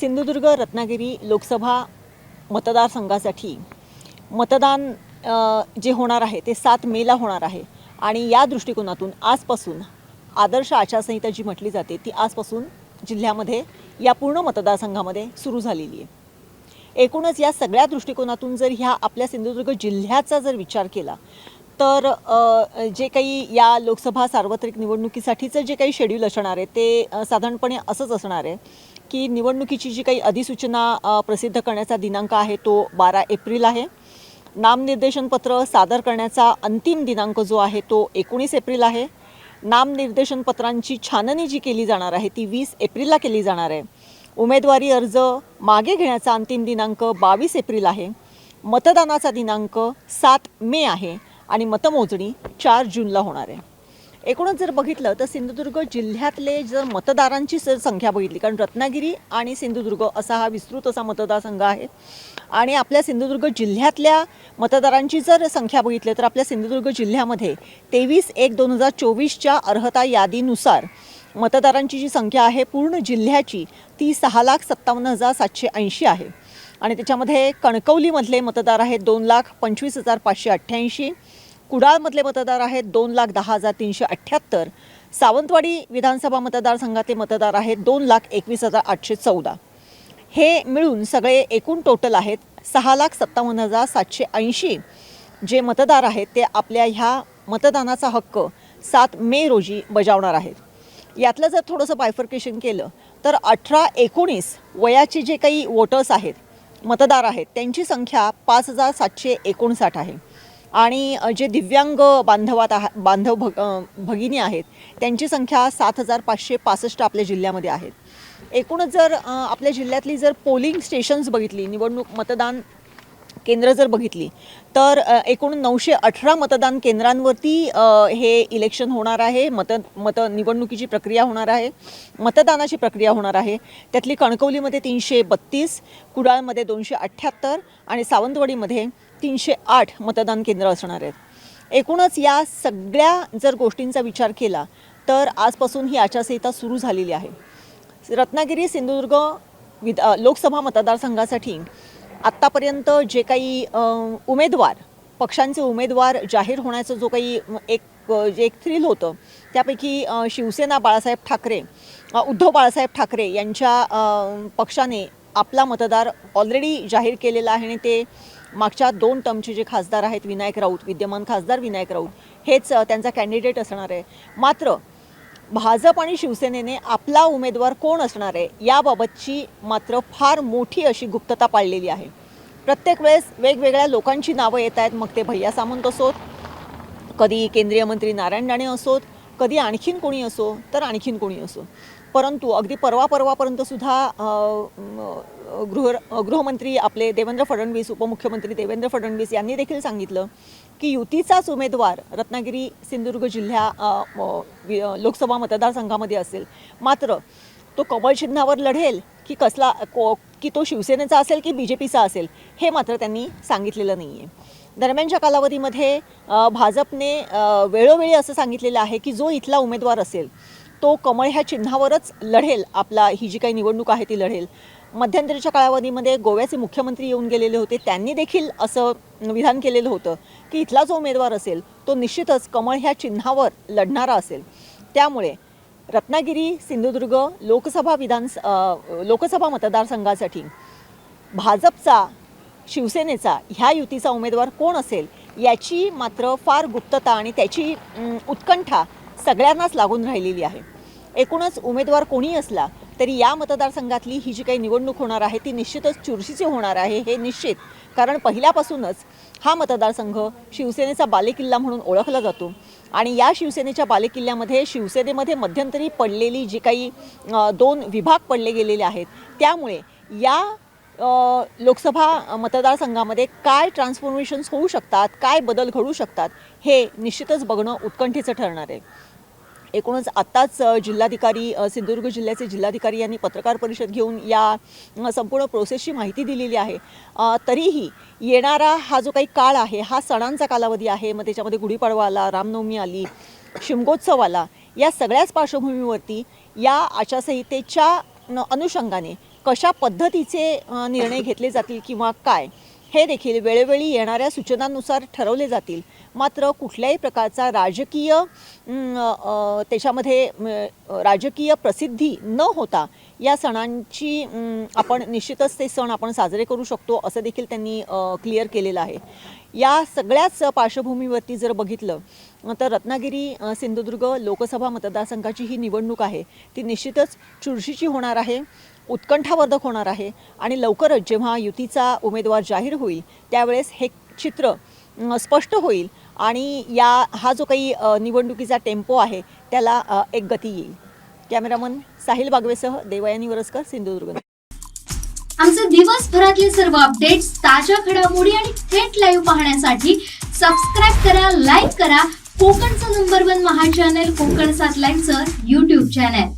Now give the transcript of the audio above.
सिंधुदुर्ग रत्नागिरी लोकसभा मतदारसंघासाठी मतदान जे होणार आहे ते सात मेला होणार आहे. आणि या दृष्टिकोनातून आजपासून आदर्श आचारसंहिता जी म्हटली जाते ती आजपासून जिल्ह्यामध्ये या पूर्ण मतदारसंघामध्ये सुरू झालेली आहे. एकूणच या सगळ्या दृष्टिकोनातून जर ह्या आपल्या सिंधुदुर्ग जिल्ह्याचा जर विचार केला तर जे काही या लोकसभा सार्वत्रिक निवडणुकीसाठीचं जे काही शेड्यूल असणार आहे ते साधारणपणे असंच असणार आहे की निवडणुकीची जी काही अधिसूचना प्रसिद्ध करण्याचा दिनांक आहे तो बारा एप्रिल आहे. नामनिर्देशन पत्र सादर करण्याचा अंतिम दिनांक जो आहे तो एकोणीस एप्रिल आहे. नामनिर्देशन पत्रांची छाननी जी केली जाणार आहे ती वीस एप्रिलला केली जाणार आहे. उमेदवारी अर्ज मागे घेण्याचा अंतिम दिनांक बावीस एप्रिल आहे. मतदानाचा दिनांक सात मे आहे आणि मतमोजणी चार जूनला होणार आहे. एकूणच जर बघितलं तर सिंधुदुर्ग जिल्ह्यातले जर मतदारांची जर संख्या बघितली कारण रत्नागिरी आणि सिंधुदुर्ग असा हा विस्तृत असा मतदारसंघ आहे. आणि आपल्या सिंधुदुर्ग जिल्ह्यातल्या मतदारांची जर संख्या बघितली तर आपल्या सिंधुदुर्ग जिल्ह्यामध्ये तेवीस एक दोन हजार चोवीसच्या अर्हता यादीनुसार मतदारांची जी संख्या आहे पूर्ण जिल्ह्याची ती सहा लाख सत्तावन्न हजार सातशे ऐंशी आहे. आणि त्याच्यामध्ये कणकवलीमधले मतदार आहेत दोन लाख पंचवीस हजार पाचशे अठ्ठ्याऐंशी. कुडाळमधले मतदार आहेत दोन लाख दहा हजार तीनशे अठ्ठ्याहत्तर. सावंतवाडी विधानसभा मतदारसंघातले मतदार आहेत दोन लाख एकवीस हजार आठशे चौदा. हे मिळून सगळे एकूण टोटल आहेत सहा लाख सत्तावन्न हजार सातशे ऐंशी. जे मतदार आहेत ते आपल्या ह्या मतदानाचा हक्क सात मे रोजी बजावणार आहेत. यातलं जर थोडंसं बायफर्केशन केलं तर अठरा एकोणीस वयाचे जे काही वोटर्स आहेत मतदार आहेत त्यांची संख्या पाच हजार सातशे एकोणसाठ आहे. आणि जे दिव्यांग बांधवात आहा बांधव भग भगिनी आहेत त्यांची संख्या सात हजार पाचशे पासष्ट आपल्या जिल्ह्यामध्ये आहेत. एकूणच जर आपल्या जिल्ह्यातली जर पोलिंग स्टेशन्स बघितली निवडणूक मतदान केंद्र जर बघितली तर एकूण नऊशे अठरा मतदान केंद्रांवरती हे इलेक्शन होणार आहे मत मत निवडणुकीची प्रक्रिया होणार आहे मतदानाची प्रक्रिया होणार आहे. त्यातली कणकवलीमध्ये तीनशे बत्तीस कुडाळमध्ये दोनशे अठ्ठ्याहत्तर आणि सावंतवाडीमध्ये तीनशे आठ मतदान केंद्र असणार आहेत. एकूणच या सगळ्या जर गोष्टींचा विचार केला तर आजपासून ही आचारसंहिता सुरू झालेली आहे. रत्नागिरी सिंधुदुर्ग विध लोकसभा मतदारसंघासाठी आत्तापर्यंत जे काही उमेदवार पक्षांचे उमेदवार जाहीर होण्याचं जो काही एक जे एक थ्रिल होतं त्यापैकी शिवसेना बाळासाहेब ठाकरे उद्धव बाळासाहेब ठाकरे यांच्या पक्षाने आपला मतदार ऑलरेडी जाहीर केलेला आहे आणि ते मागच्या दोन टर्मचे जे खासदार आहेत विनायक राऊत विद्यमान खासदार विनायक राऊत हेच त्यांचा कॅन्डिडेट असणार आहे. मात्र भाजप आणि शिवसेनेने आपला उमेदवार कोण असणार आहे याबाबतची मात्र फार मोठी अशी गुप्तता पाळलेली आहे. प्रत्येक वेळेस वेगवेगळ्या लोकांची नावं येत आहेत. मग ते भैया सामंत असोत कधी केंद्रीय मंत्री नारायण राणे असोत कधी आणखीन कोणी असो तर आणखीन कोणी असो. परंतु अगदी परवा परवापर्यंत सुद्धा गृह गृहमंत्री आपले देवेंद्र फडणवीस उपमुख्यमंत्री देवेंद्र फडणवीस यांनी देखील सांगितलं की युतीचाच उमेदवार रत्नागिरी सिंधुदुर्ग जिल्ह्या लोकसभा मतदारसंघामध्ये असेल. मात्र तो कमळ चिन्हावर लढेल की कसला को की तो शिवसेनेचा असेल की बी जे पीचा असेल हे मात्र त्यांनी सांगितलेलं नाही आहे दरम्यानच्या कालावधीमध्ये भाजपने वेळोवेळी असं सांगितलेलं आहे की जो इथला उमेदवार असेल तो कमळ ह्या चिन्हावरच लढेल. आपला ही जी काही निवडणूक आहे ती लढेल. मध्यंतरीच्या कालावधीमध्ये गोव्याचे मुख्यमंत्री येऊन गेलेले होते. त्यांनी देखील असं विधान केलेलं होतं की इथला जो उमेदवार असेल तो निश्चितच कमळ ह्या चिन्हावर लढणारा असेल. त्यामुळे रत्नागिरी सिंधुदुर्ग लोकसभा विधान लोकसभा मतदारसंघासाठी भाजपचा शिवसेनेचा ह्या युतीचा उमेदवार कोण असेल याची मात्र फार गुप्तता आणि त्याची उत्कंठा सगळ्यांनाच लागून राहिलेली आहे. एकूणच उमेदवार कोणी असला तरी या मतदारसंघातली ही जी काही निवडणूक होणार आहे ती निश्चितच चुरशीची होणार आहे हे निश्चित. कारण पहिल्यापासूनच हा मतदारसंघ शिवसेनेचा बालेकिल्ला म्हणून ओळखला जातो. आणि या शिवसेनेच्या बालेकिल्ल्यामध्ये शिवसेनेमध्ये मध्यंतरी पडलेली जी काही दोन विभाग पडले गेलेले आहेत त्यामुळे या लोकसभा मतदारसंघामध्ये काय ट्रान्सफॉर्मेशन्स होऊ शकतात काय बदल घडू शकतात हे निश्चितच बघणं उत्कंठेचं ठरणार आहे. एकूणच आत्ताच जिल्हाधिकारी सिंधुदुर्ग जिल्ह्याचे जिल्हाधिकारी यांनी पत्रकार परिषद घेऊन या संपूर्ण प्रोसेसची माहिती दिलेली आहे. तरीही येणारा हा जो काही काळ आहे हा सणांचा कालावधी आहे. मग त्याच्यामध्ये गुढीपाडवा आला रामनवमी आली शिमगोत्सव आला या सगळ्याच पार्श्वभूमीवरती या आचारसंहितेच्या न- अनुषंगाने कशा पद्धतीचे निर्णय घेतले जातील किंवा काय हे देखील वेळोवेळी येणाऱ्या सूचनांनुसार ठरवले जातील. मात्र कुठल्याही प्रकारचा राजकीय त्याच्यामध्ये राजकीय प्रसिद्धी न होता या सणांची आपण निश्चितच ते सण आपण साजरे करू शकतो असं देखील त्यांनी क्लिअर केलेलं आहे. या सगळ्याच पार्श्वभूमीवरती जर बघितलं तर रत्नागिरी सिंधुदुर्ग लोकसभा मतदारसंघाची ही निवडणूक आहे. ती निश्चितच चुरशीची होणार आहे. उत्कंठावर्धक होणार आहे. आणि लवकरच जेव्हा युतीचा उमेदवार जाहीर होईल त्यावेळेस हे चित्र स्पष्ट होईल आणि या हा जो काही निवडणुकीचा टेम्पो आहे त्याला एक गती येईल. कॅमेरामन साहिल बागवेसह देवयानी वरसकर सिंधुदुर्ग. आमचे दिवसभरातले सर्व अपडेट्स ताज्या घडामोडी आणि थेट लाईव्ह पाहण्यासाठी सबस्क्राईब करा लाईक करा. कोकणचं नंबर वन महा चॅनल कोकण सात लाईव्हचं युट्यूब चॅनल